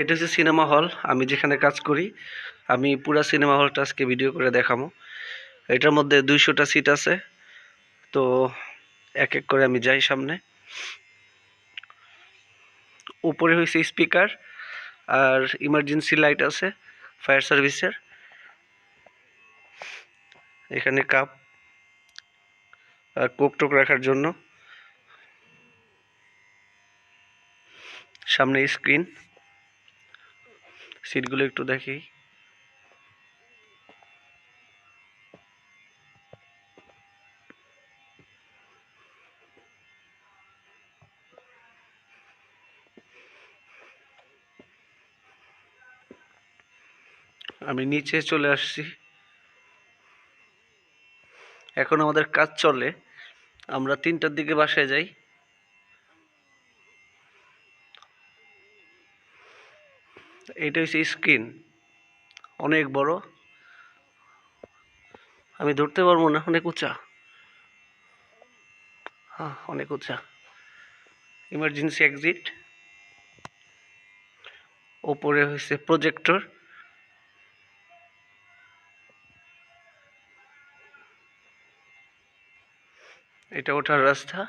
এটা হচ্ছে cinema hall. আমি যেখানে কাজ করি, আমি পুরা সিনেমা হলটা আজকে ভিডিও করে দেখাবো। এটার মধ্যে দুইশোটা সিট আছে। তো এক এক করে আমি যাই সামনে। উপরে হয়েছে স্পিকার আর ইমার্জেন্সি লাইট আছে ফায়ার সার্ভিসের এখানে কাপ আর কোক টোক রাখার জন্য। সামনে স্ক্রিন সিটগুলো একটু দেখি। আমি নিচে চলে আসছি। এখন আমাদের কাজ চলে। আমরা তিনটার দিকে বাসায় যাই। এটা হচ্ছে স্ক্রিন। অনেক বড়। আমি ধরতে পারব না, অনেক উঁচা। হ্যাঁ অনেক উঁচা। ইমার্জেন্সি এক্সিট ওপরে হয়েছে প্রজেক্টর এটা ওঠার রাস্তা।